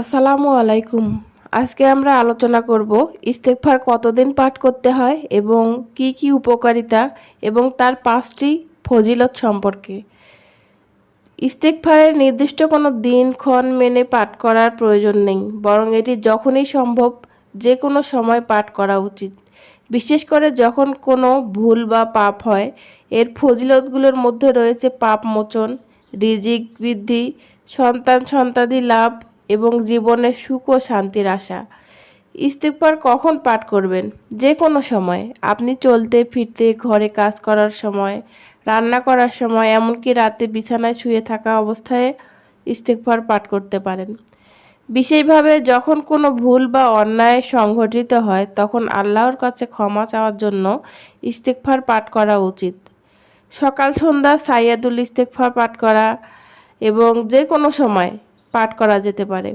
আসসালামু আলাইকুম। আজকে আমরা আলোচনা করব ইস্তেকফার কতদিন পাঠ করতে হয় এবং কি কি উপকারিতা এবং তার পাঁচটি ফজিলত সম্পর্কে। ইস্তেকফারের নির্দিষ্ট কোনো দিনক্ষণ মেনে পাঠ করার প্রয়োজন নেই, বরং এটি যখনই সম্ভব যে কোনো সময় পাঠ করা উচিত। বিশেষ করে যখন কোনো ভুল বা পাপ হয়, এর ফজিলতগুলোর মধ্যে রয়েছে পাপ মোচন রিজিক বৃদ্ধি সন্তান সন্তাদি লাভ এবং জীবনে সুখ ও শান্তির আশা। ইস্তেকবার কখন পাঠ করবেন? যে কোনো সময়। আপনি চলতে, ফিরতে, ঘরে কাজ করার সময়, রান্না করার সময়, এমনকি রাতে বিছানায় শুয়ে থাকা অবস্থায় ইস্তেকবার পাঠ করতে পারেন। বিশেষভাবে যখন কোনো ভুল বা অন্যায় সংঘটিত হয়, তখন আল্লাহর কাছে ক্ষমা চাওয়ার জন্য ইস্তেকফার পাঠ করা উচিত। সকাল, সন্ধ্যা সাইয়াদুল ইস্তেকফার পাঠ করা এবং যে কোনো সময় পাঠ করা যেতে পারে।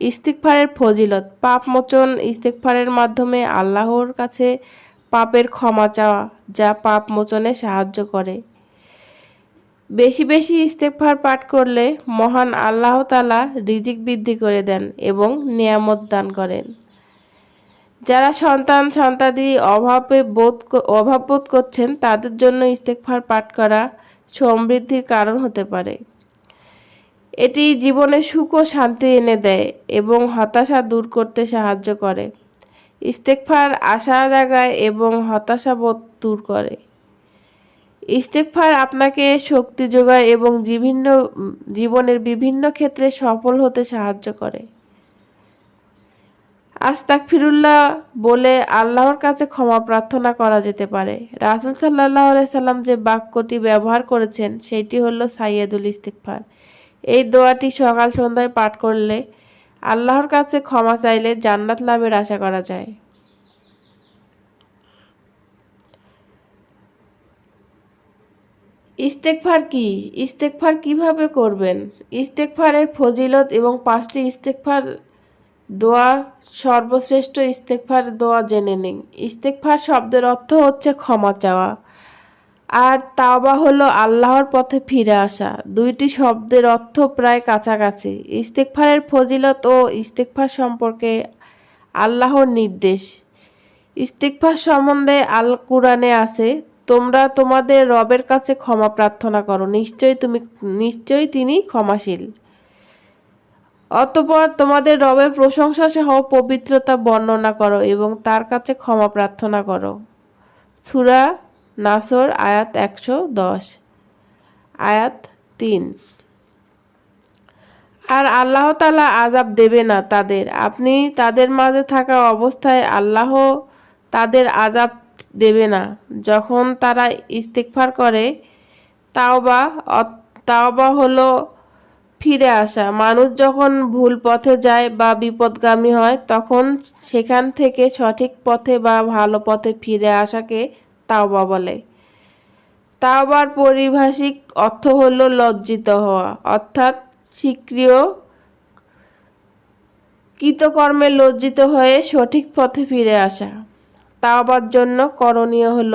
ইস্তিকফারের ফজিলত, পাপ মোচন ইস্তিকফারের মাধ্যমে আল্লাহর কাছে পাপের ক্ষমা চাওয়া, যা পাপ মোচনে সাহায্য করে। বেশি বেশি ইস্তেকফার পাঠ করলে মহান আল্লাহ তালা রিজিক বৃদ্ধি করে দেন এবং নিয়ামত দান করেন। যারা সন্তান, সন্তাদি অভাবে বোধ অভাব বোধ করছেন, তাদের জন্য ইস্তেকফার পাঠ করা সমৃদ্ধির কারণ হতে পারে। এটি জীবনে সুখ ও শান্তি এনে দেয় এবং হতাশা দূর করতে সাহায্য করে। ইস্তেকফার আশা জাগায় এবং হতাশাবোধ দূর করে। ইস্তেকফার আপনাকে শক্তি যোগায় এবং বিভিন্ন, জীবনের বিভিন্ন ক্ষেত্রে সফল হতে সাহায্য করে। আস্তাক ফিরুল্লাহ বলে আল্লাহর কাছে ক্ষমা প্রার্থনা করা যেতে পারে। রাসুল সাল্লাহ সাল্লাম যে বাক্যটি ব্যবহার করেছেন, সেটি হলো সাইয়েদুল ইস্তেকফার। এই দোয়াটি সকাল সন্ধ্যায় পাঠ করলে আল্লাহর কাছে ক্ষমা চাইলে জান্নাত লাভের আশা করা যায়। ইস্তেকফার কি? ইস্তেকফার কীভাবে করবেন? ইস্তেকফারের ফজিলত এবং পাঁচটি ইস্তেকফার দোয়া, সর্বশ্রেষ্ঠ ইস্তেকফার দোয়া জেনে নিন। ইস্তেকফার শব্দের অর্থ হচ্ছে ক্ষমা চাওয়া। আর তাওবা হলো আল্লাহর পথে ফিরে আসা। দুইটি শব্দের অর্থ প্রায় কাছাকাছি। ইস্তেকফারের ফজিলত ও ইস্তেকফার সম্পর্কে আল্লাহর নির্দেশ। ইস্তেকফার সম্বন্ধে আল কুরআনে আছে, তোমরা তোমাদের রবের কাছে ক্ষমা প্রার্থনা করো। নিশ্চয়ই তুমি, নিশ্চয়ই তিনি ক্ষমাশীল। অতপর তোমাদের রবের প্রশংসা সহ পবিত্রতা বর্ণনা করো এবং তার কাছে ক্ষমা প্রার্থনা করো। সুরা নাসর, আয়াত একশো দশ। আয়াত তিন। আর আল্লাহ তালা আজাব দেবে না তাদের। আপনি তাদের মাঝে থাকা অবস্থায় আল্লাহ তাদের আজাব দেবে না। যখন তারা ইস্তেকফার করে, তাওবা তাওবা হলো ফিরে আসা। মানুষ যখন ভুল পথে যায় বা বিপদগামী হয়, তখন সেখান থেকে সঠিক পথে বা ভালো পথে ফিরে আসাকে তাওবা বলে। তাওবার পরিভাষিক অর্থ হল লজ্জিত হওয়া, অর্থাৎ স্বীক্রিয় কৃতকর্মে লজ্জিত হয়ে সঠিক পথে ফিরে আসা। তাওবার জন্য করণীয় হল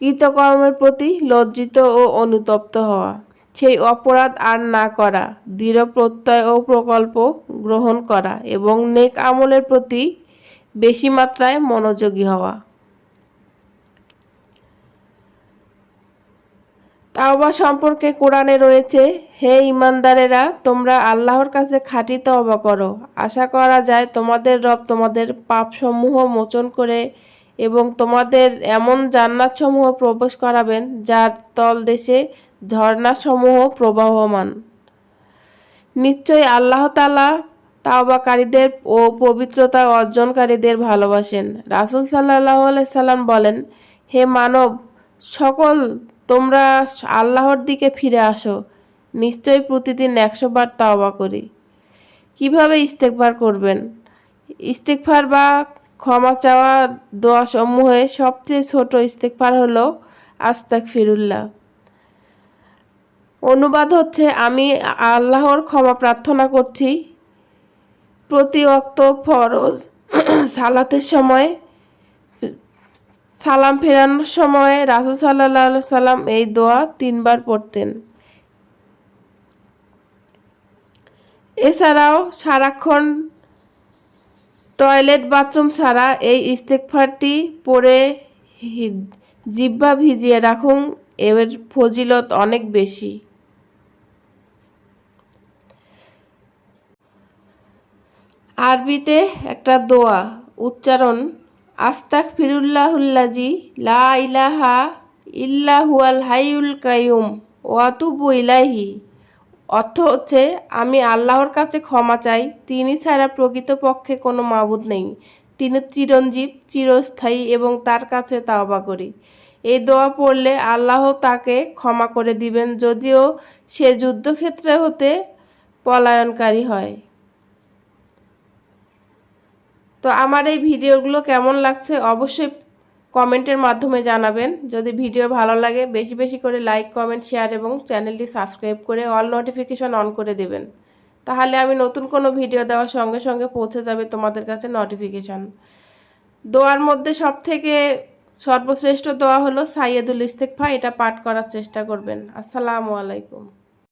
কৃতকর্মের প্রতি লজ্জিত ও অনুতপ্ত হওয়া। সেই অপরাধ আর না করা, দৃঢ় প্রত্যয় ও প্রকল্প গ্রহণ করা এবং নেক আমলের প্রতি বেশি মাত্রায় মনোযোগী হওয়া। তাওবা সম্পর্কে কোরআনে রয়েছে, হে ইমানদারেরা তোমরা আল্লাহর কাছে খাঁটি তওবা করো। আশা করা যায় তোমাদের রব তোমাদের পাপসমূহ মোচন করে এবং তোমাদের এমন জান্নাতসমূহ প্রবেশ করাবেন, যার তল দেশে ঝর্ণাসমূহ প্রবাহমান। নিশ্চয়ই আল্লাহ তালা তাওবাকারীদের ও পবিত্রতা অর্জনকারীদের ভালোবাসেন। রাসুল সাল্লাহ সাল্লাম বলেন, হে মানব, সকল তোমরা আল্লাহর দিকে ফিরে আসো। নিশ্চয়ই প্রতিদিন একশো বার তাওবা করি। কীভাবে ইস্তেকবার করবেন? ইস্তেকফার বা ক্ষমা চাওয়া দোয়া সমূহে সবচেয়ে ছোট ইস্তেকফার হলো আস্তাক ফিরুল্লাহ অনুবাদ হচ্ছে, আমি আল্লাহর ক্ষমা প্রার্থনা করছি প্রতি অক্ত ফরজ সালাতের সময় সালাম ফেরানোর সময় রাসুল সাল্লাহ সাল্লাম এই দোয়া তিনবার পড়তেন। এছাড়াও সারাক্ষণ টয়লেট বাথরুম ছাড়া এই ইস্তেকফারটি পরে জিহ্বা ভিজিয়ে রাখুন, এর ফজিলত অনেক বেশি। আরবিতে একটা দোয়া, উচ্চারণ আস্তাক ফিরুল্লাহুল্লাজি লা ইলাহা ইল্লাহুয়াল হাইউল কাইয়ুম ওয়াতুবু ইলাইহি। অর্থ হচ্ছে, আমি আল্লাহর কাছে ক্ষমা চাই, তিনি ছাড়া প্রকৃতপক্ষে কোনো মাবুদ নেই। তিনি চিরঞ্জীব, চিরস্থায়ী এবং তার কাছে তাওবা করি। এই দোয়া পড়লে আল্লাহ তাকে ক্ষমা করে দিবেন, যদিও সে যুদ্ধক্ষেত্রে হতে পলায়নকারী হয়। তো আমার এই ভিডিওগুলো কেমন লাগছে অবশ্যই কমেন্টের মাধ্যমে জানাবেন। যদি ভিডিও ভালো লাগে, বেশি বেশি করে লাইক, কমেন্ট, শেয়ার এবং চ্যানেলটি সাবস্ক্রাইব করে অল নোটিফিকেশন অন করে দেবেন। তাহলে আমি নতুন কোনো ভিডিও দেওয়ার সঙ্গে সঙ্গে পৌঁছে যাবে তোমাদের কাছে নোটিফিকেশন। দোয়ার মধ্যে সব থেকে সর্বশ্রেষ্ঠ দোয়া হলো সাইয়েদুল ইস্তেকফা, এটা পাঠ করার চেষ্টা করবেন। আসসালামু আলাইকুম।